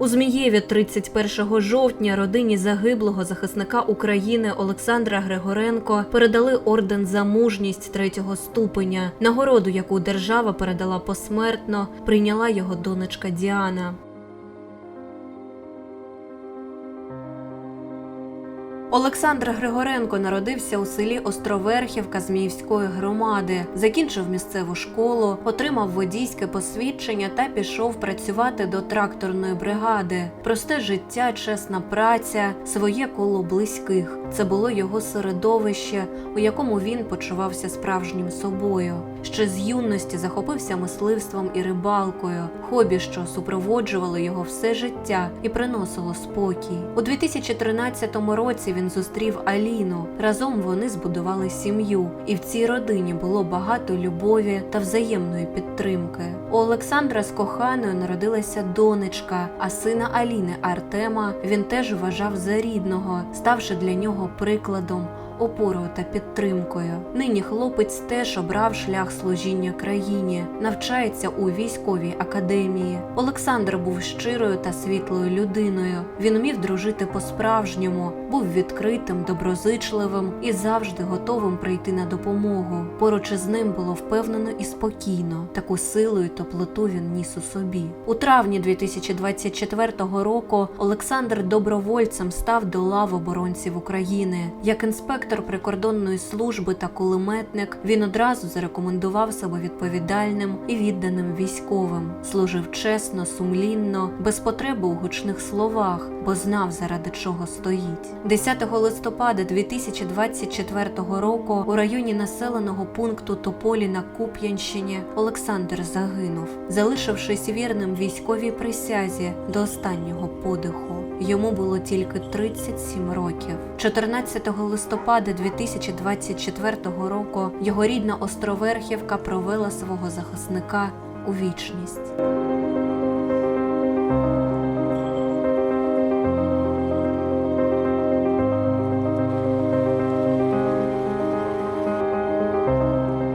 У Змієві 31 жовтня родині загиблого захисника України Олександра Григоренко передали орден за мужність третього ступеня, нагороду, яку держава передала посмертно, прийняла його донечка Діана. Олександр Григоренко народився у селі Островерхівка Зміївської громади, закінчив місцеву школу, отримав водійське посвідчення та пішов працювати до тракторної бригади. Просте життя, чесна праця, своє коло близьких. Це було його середовище, у якому він почувався справжнім собою. Ще з юності захопився мисливством і рибалкою, хобі, що супроводжувало його все життя і приносило спокій. У 2013 році він зустрів Аліну. Разом вони збудували сім'ю, і в цій родині було багато любові та взаємної підтримки. У Олександра з коханою народилася донечка, а сина Аліни Артема він теж вважав за рідного, ставши для нього прикладом. Опорою та підтримкою. Нині хлопець теж обрав шлях служіння країні, навчається у військовій академії. Олександр був щирою та світлою людиною. Він умів дружити по-справжньому, був відкритим, доброзичливим і завжди готовим прийти на допомогу. Поруч із ним було впевнено і спокійно. Таку силу і теплоту він ніс у собі. У травні 2024 року Олександр добровольцем став до лав оборонців України. Як інспектор прикордонної служби та кулеметник, він одразу зарекомендував себе відповідальним і відданим військовим. Служив чесно, сумлінно, без потреби у гучних словах, бо знав, заради чого стоїть. 10 листопада 2024 року у районі населеного пункту Тополі на Куп'янщині Олександр загинув, залишившись вірним військовій присязі до останнього подиху. Йому було тільки 37 років. 14 листопада 2024 року його рідна Островерхівка провела свого захисника у вічність.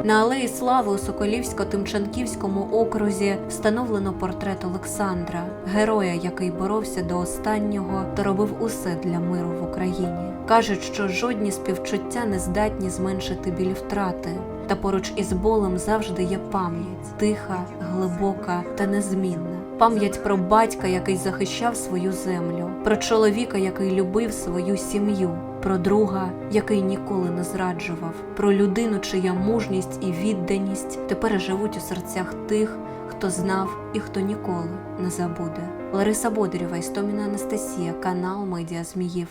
На алеї Слави у Соколівсько-Тимчанківському окрузі встановлено портрет Олександра, героя, який боровся до останнього та робив усе для миру в Україні. Кажуть, що жодні співчуття не здатні зменшити біль втрати. Та поруч із болем завжди є пам'ять тиха, глибока та незмінна. Пам'ять про батька, який захищав свою землю, про чоловіка, який любив свою сім'ю, про друга, який ніколи не зраджував, про людину, чия мужність і відданість тепер живуть у серцях тих, хто знав і хто ніколи не забуде. Лариса Бодрєва, Істоміна Анастасія, канал Медіа Зміїв.